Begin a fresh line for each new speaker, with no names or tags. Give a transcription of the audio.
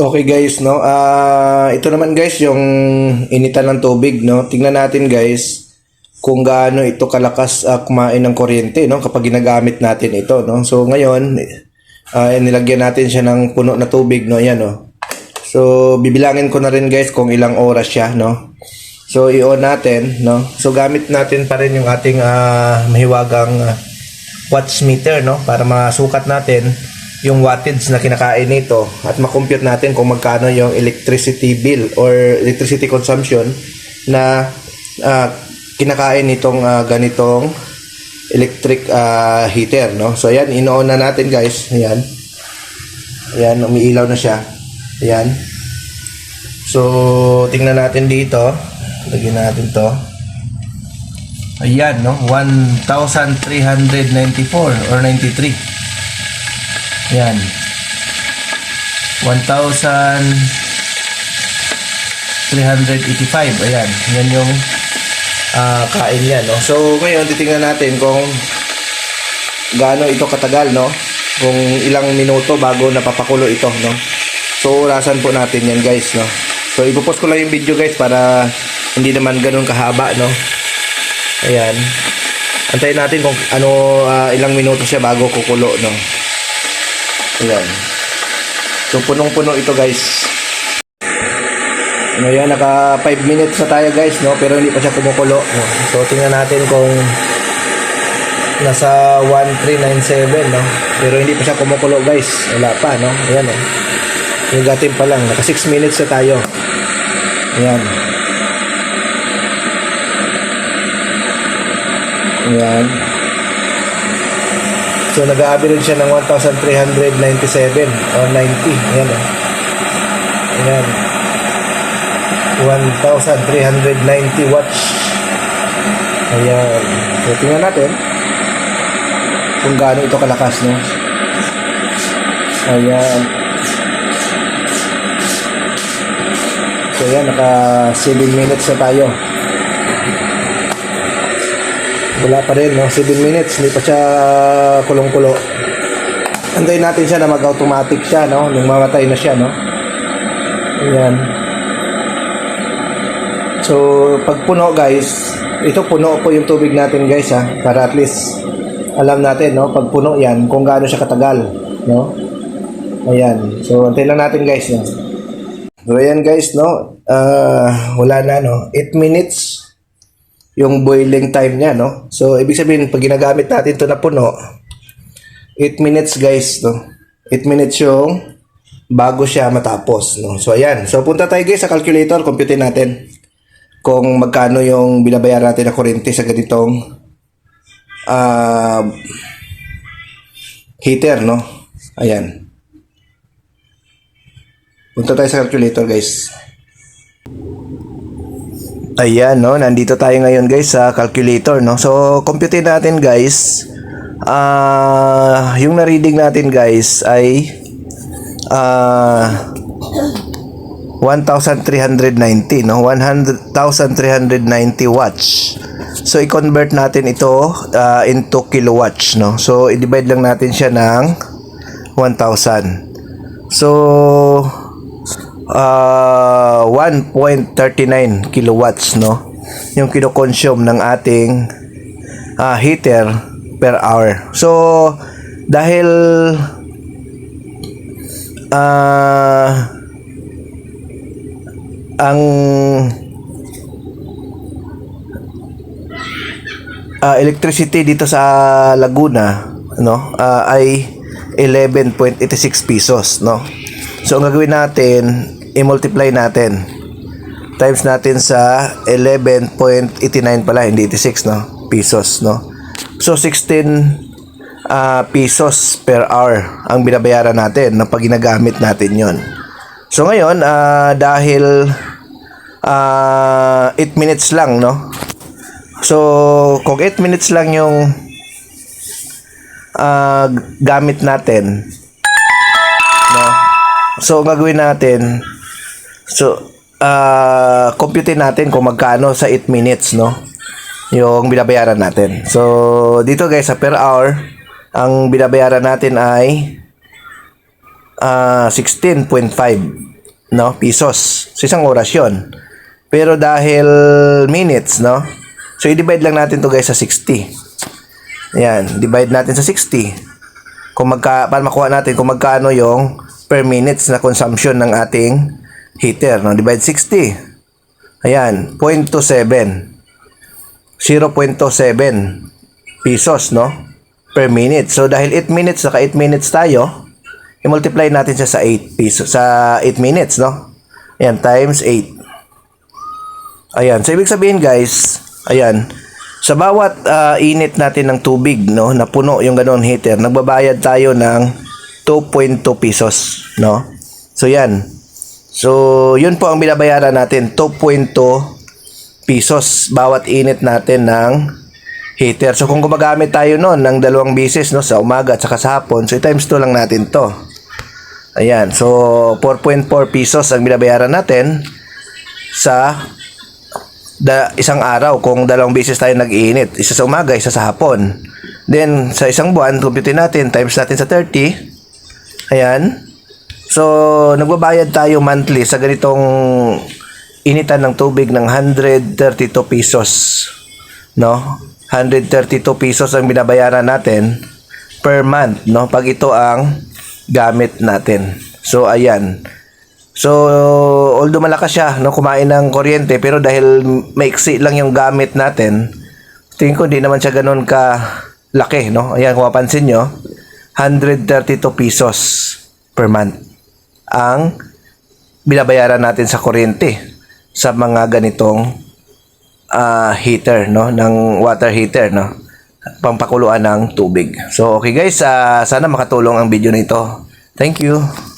Okay guys, no. Ah, ito naman guys yung initan ng tubig, no. Tingnan natin guys kung gaano ito kalakas ah, kumain ng kuryente, no, kapag ginagamit natin ito, no. So ngayon, ah, nilagyan natin siya ng puno na tubig, no. Ayan, no. So bibilangin ko na rin guys kung ilang oras siya, no. So i-on natin, no. So gamit natin pa rin yung ating ah, mahiwagang ah, watts meter, no, para masukat natin yung wattage na kinakain nito at makompute natin kung magkano yung electricity bill or electricity consumption na ah, kinakain nitong ah, ganitong electric ah, heater no? So ayan ino-on na natin guys. Ayan. Ayan umiilaw na siya. Ayan. So tingnan natin dito. Lagyan natin to. Ayan no? 1394 or 93 yan. 1,385. Ayan. Yan yung ah, kain niya, no? So, ngayon, titingnan natin kung gaano ito katagal, no? Kung ilang minuto bago napapakulo ito, no? So, orasan po natin yan, guys, no? So, ipopost ko lang yung video, guys, para hindi naman ganun kahaba, no? Ayan. Antayin natin kung ano, ah, ilang minuto siya bago kukulo, no? Ayan. So, punong-puno ito, guys. Ano yan, naka 5 minutes na tayo, guys, no? Pero hindi pa siya kumukulo, no? So, tingnan natin kung nasa 1397, no? Pero hindi pa siya kumukulo, guys. Wala pa, no? Ayan, no? Yung gatin pa lang. Naka 6 minutes na tayo. Ayan. Ayan. So, nag-average siya ng 1,397 or 90. Ayan, oh. Ayan. 1,390 watts. Ayan. So, tingnan natin kung gaano ito kalakas, no? Ayan. So, ayan. Naka 7 minutes na tayo. Wala pa rin, no? 7 minutes, hindi pa siya kulong-kulo. Antayin natin siya na mag-automatic siya, no? Nung mamatay na siya, no? Ayan. So, pag puno, guys, ito puno po yung tubig natin, guys, ha? Para at least alam natin, no? Pag puno yan, kung gaano siya katagal, no? Ayan. So, antayin lang natin, guys, no? So, ayan, guys, no? Ah, wala na, no? 8 minutes yung boiling time niya, no? So, ibig sabihin, pag ginagamit natin to na puno, 8 minutes, guys, no? 8 minutes yung bago siya matapos, no? So, ayan. So, punta tayo, guys, sa calculator. Compute natin kung magkano yung binabayaran natin na kuryente sa ganitong ah heater, no? Ayan. Punta tayo sa calculator, guys. Ayan, no? Nandito tayo ngayon, guys, sa calculator, no? So, compute natin, guys. Ah, yung na-reading natin, guys, ay ah 1,390, no? 100,390 watts. So, i-convert natin ito ah, into kilowatts, no? So, i-divide lang natin siya ng 1,000. So, uh, 1.39 kilowatts no? Yung kino-consume ng ating ah, heater per hour. So dahil ah ang ah, electricity dito sa Laguna no ah, ay 11.86 pesos no? So ang gagawin natin i-multiply natin. Times natin sa 11.89 pala hindi 86 no? Pesos no? So 16 ah, pesos per hour ang binabayaran natin na pag ginagamit natin yon so ngayon ah, dahil ah, 8 minutes lang no? So, kung 8 minutes lang yung ah, gamit natin, no? So, gagawin natin, so, ah, compute natin kung magkano sa 8 minutes, no? Yung binabayaran natin. So, dito guys, sa per hour, ang binabayaran natin ay ah, 16.5 no, pesos. So isang oras 'yon. Pero dahil minutes, no? So i-divide lang natin to guys sa 60. Ayan, divide natin sa 60. Kung magka para makuha natin kung magkano yung per minutes na consumption ng ating heater, no? Divide 60. Ayan, 0.27. 0.27 pesos, no? Per minute. So, dahil 8 minutes, naka 8 minutes tayo, i-multiply natin siya sa 8 pesos, sa 8 minutes, no? Ayan, times 8. Ayan. So, ibig sabihin, guys, ayan, sa bawat ah, init natin ng tubig, no, na puno yung ganun heater, nagbabayad tayo ng 2.2 pesos, no? So, yan. So, yun po ang binabayaran natin, 2.2 pesos bawat init natin ng heater. So kung gumagamit tayo noon ng dalawang bisis no sa umaga at saka sa hapon, so times 2 lang natin 'to. Ayan, so 4.4 pesos ang binabayaran natin sa da, isang araw kung dalawang bisis tayo nag-iinit. Isa sa umaga, isa sa hapon. Then, sa isang buwan, kumpitin natin, times natin sa 30. Ayan. So, nagbabayad tayo monthly sa ganitong initan ng tubig ng 132 pesos. No? 132 pesos ang binabayaran natin per month, no? Pag ito ang gamit natin. So, ayan. So, although malakas siya, no, kumain ng kuryente, pero dahil maiksi lang yung gamit natin, tingin ko hindi naman siya ganun ka laki, no? Ayan, kung mapansin nyo, 132 pesos per month ang binabayaran natin sa kuryente sa mga ganitong ah, heater, no? Ng water heater, no? Pampakuluan ng tubig. So, okay guys, ah, sana makatulong ang video na ito. Thank you.